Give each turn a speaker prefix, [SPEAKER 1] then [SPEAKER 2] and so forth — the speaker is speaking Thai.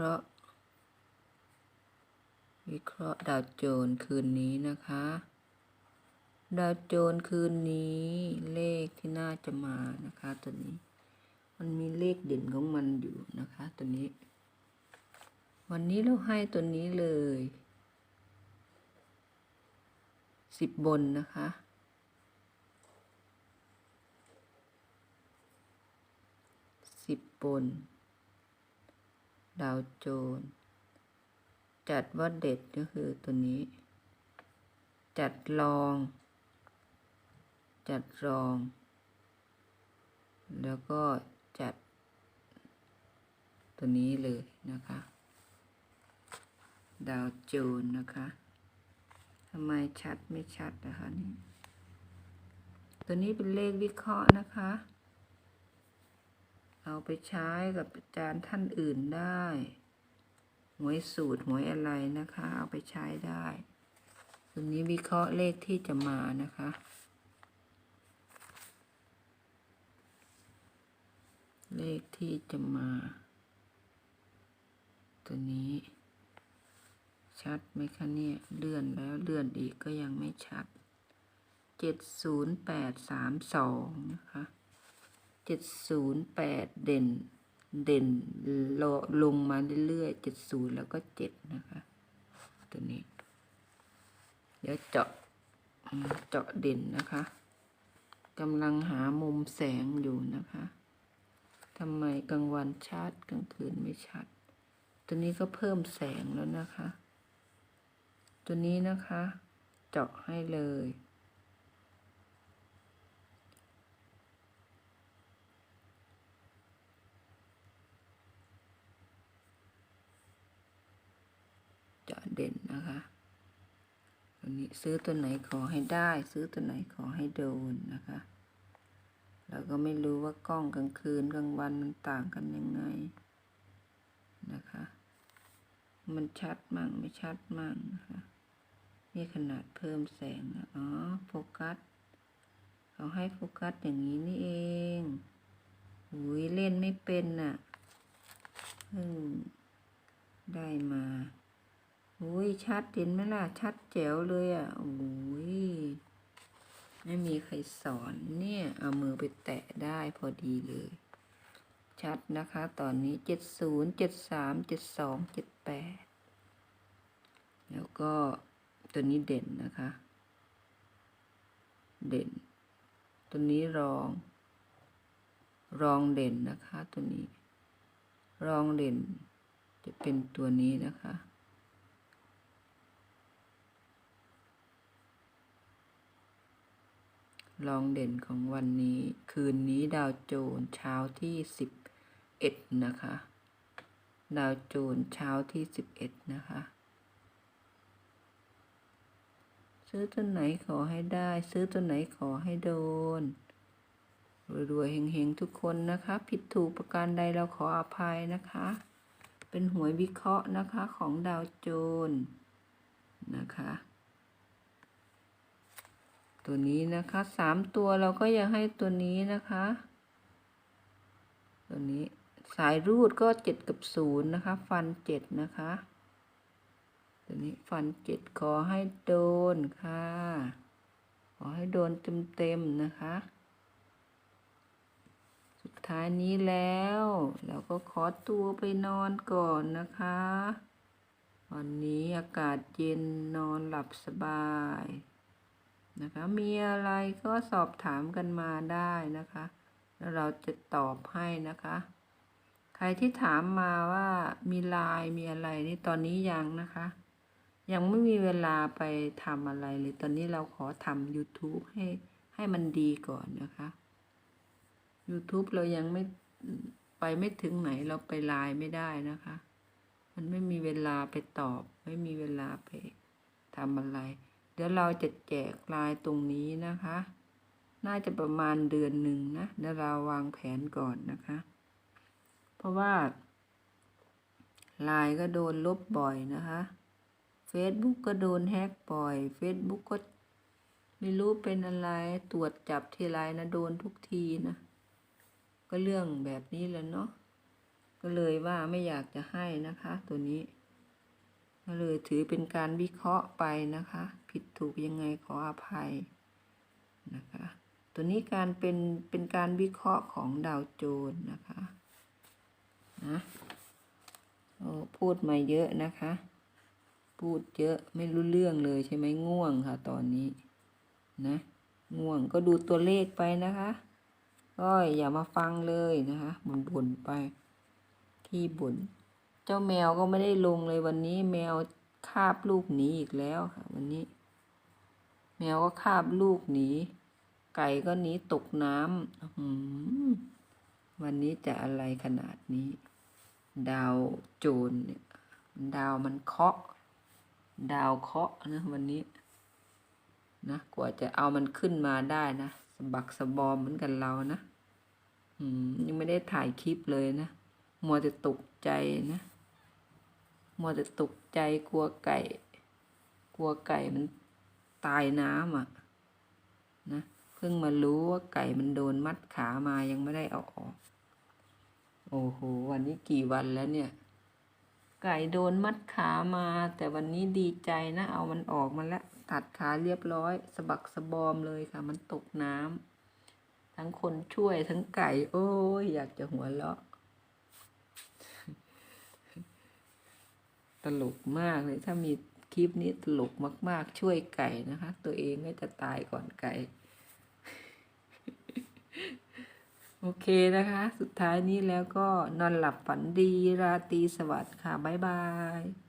[SPEAKER 1] ราะห์ วิเคราะห์ดาวโจน์คืนนี้นะคะ ดาวโจน์คืนนี้เลขที่น่าจะมานะคะตัวนี้ มันมีเลขเด่นของมันอยู่นะคะตัวนี้ วันนี้เราให้ตัวนี้เลยสิบบนนะคะสิบบน ดาวโจน จัดว่าเด็ดก็คือตัวนี้ จัดรอง จัดรอง แล้วก็จัด ตัวนี้เลยนะคะ ดาวโจนนะคะทำไมชัดไม่ชัดนะคะนี่ตัวนี้เป็นเลขวิเคราะห์นะคะ เอาไปใช้กับอาจารย์ท่านอื่นได้หวยสูตรหวยอะไรนะคะ เอาไปใช้ได้ตัวนี้วิเคราะห์เลขที่จะมานะคะ เลขที่จะมา ตัวนี้ ชัดไหมคะเนี่ย เลื่อนแล้วเลื่อนอีกก็ยังไม่ชัดเจ็ดศูนย์แปดสามสองนะคะ เจ็ดศูนย์แปดเด่นเด่นลลงมาเรื่อยๆเจ็ดศูนย์แล้วก็เจ็ดนะคะ ตัวนี้ เดี๋ยวเจาะเจาะเด่นนะคะกำลังหามุมแสงอยู่นะคะทำไมกลางวันชัดกลางคืนไม่ชัด ตัวนี้ก็เพิ่มแสงแล้วนะคะ ตัวนี้นะคะ เจาะให้เลย เด่นนะคะตัวนี้ซื้อตัวไหนขอให้ได้ ซื้อตัวไหนขอให้โดนนะคะเราก็ไม่รู้ว่ากล้องกลางคืนกลางวันมันต่างกันยังไงนะคะ มันชัดมั่งไม่ชัดมั่งนะคะนี่ขนาดเพิ่มแสงนะอ๋อโฟกัสเขาให้โฟกัสอย่างนี้นี่เองอุ้ยเล่นไม่เป็นน่ะเพิ่งได้มา อุ้ยชัดเห็นไหมล่ะ ชัดแจ๋วเลยอะโอ้ยไม่มีใครสอนเนี่ย เอามือไปแตะได้พอดีเลย ชัดนะคะ ตอนนี้เจ็ดศูนย์เจ็ดสามเจ็ดสองเจ็ดแปดแล้วก็ตัวนี้เด่นนะคะ เด่น ตัวนี้รอง รองเด่นนะคะ ตัวนี้ รองเด่นจะเป็นตัวนี้นะคะ รองเด่นของวันนี้ คืนนี้ดาวโจนเช้าที่สิบเอ็ดนะคะ ดาวโจนเช้าที่สิบเอ็ดนะคะ ซื้อตัวไหนขอให้ได้ ซื้อตัวไหนขอให้โดนรวยๆเฮงๆทุกคนนะคะ ผิดถูกประการใดเราขออภัยนะคะ เป็นหวยวิเคราะห์นะคะของดาวโจนนะคะ ตัวนี้นะคะสามตัวเราก็ยังให้ตัวนี้นะคะ ตัวนี้สายรูดก็เจ็ดกับศูนย์นะคะ ฟันเจ็ดนะคะ ตัวนี้ฟันเจ็ดขอให้โดนค่ะ ขอให้โดนเต็มๆนะคะ สุดท้ายนี้แล้ว เราก็ขอตัวไปนอนก่อนนะคะ วันนี้อากาศเย็นนอนหลับสบาย นะคะ มีอะไรก็สอบถามกันมาได้นะคะ แล้วเราจะตอบให้นะคะ ใครที่ถามมาว่ามีไลน์มีอะไรนี่ตอนนี้ยังนะคะ ยังไม่มีเวลาไปทำอะไรเลย ตอนนี้เราขอทำ YouTube ให้ให้มันดีก่อนนะคะ YouTube เรายังไม่ไปไม่ถึงไหนเราไปไลน์ไม่ได้นะคะ มันไม่มีเวลาไปตอบ ไม่มีเวลาไปทำอะไร ดี๋ยวเราจะแจกไลน์ตรงนี้นะคะ น่าจะประมาณเดือนหนึ่งนะ เดี๋ยวเราวางแผนก่อนนะคะ เพราะว่าไลน์ก็โดนลบบ่อยนะคะ Facebook ก็โดนแฮกบ่อย Facebook ก็ไม่รู้เป็นอะไรตรวจจับทีไรนะโดนทุกทีนะ ก็เรื่องแบบนี้แหละเนาะ ก็เลยว่าไม่อยากจะให้นะคะ ตัวนี้ ก็เลยถือเป็นการวิเคราะห์ไปนะคะ ผิดถูกยังไงขออภัยนะคะ ตัวนี้การเป็นเป็นการวิเคราะห์ของดาวโจนส์นะคะนะโอ้พูดมาเยอะนะคะ พูดเยอะไม่รู้เรื่องเลยใช่ไหมง่วงค่ะ ตอนนี้นะง่วงก็ดูตัวเลขไปนะคะก็อย่ามาฟังเลยนะคะบ่นไปขี้บ่นเจ้าแมวก็ไม่ได้ลงเลยวันนี้แมวคาบลูกหนีอีกแล้วค่ะ วันนี้ แมวก็คาบลูกหนี ไก่ก็หนีตกน้ำวันนี้จะอะไรขนาดนี้ ดาวโจรเนี่ยดาวมันเคาะ ดาวเคาะนะวันนี้ นะกว่าจะเอามันขึ้นมาได้นะสบักสบอมเหมือนกันเรานะยังไม่ได้ถ่ายคลิปเลยนะ มัวแต่ตกใจนะ มัวแต่ตกใจกลัวไก่ กลัวไก่มัน ตายน้ำอะนะเพิ่งมารู้ว่าไก่มันโดนมัดขามายังไม่ได้เอาออก โอ้โห วันนี้กี่วันแล้วเนี่ย ไก่โดนมัดขามา แต่วันนี้ดีใจนะ เอามันออกมาแล้ว ตัดขาเรียบร้อยสะบักสะบอมเลยค่ะ มันตกน้ำทั้งคนช่วยทั้งไก่ โอ้ยอยากจะหัวเราะตลกมากเลยถ้ามี คลิปนี้ตลกมาก ๆ ช่วยไก่นะคะ ตัวเองก็จะตายก่อนไก่ โอเคนะคะ สุดท้ายนี้แล้วก็นอนหลับฝันดีราตรีสวัสดิ์ค่ะ บ๊ายบาย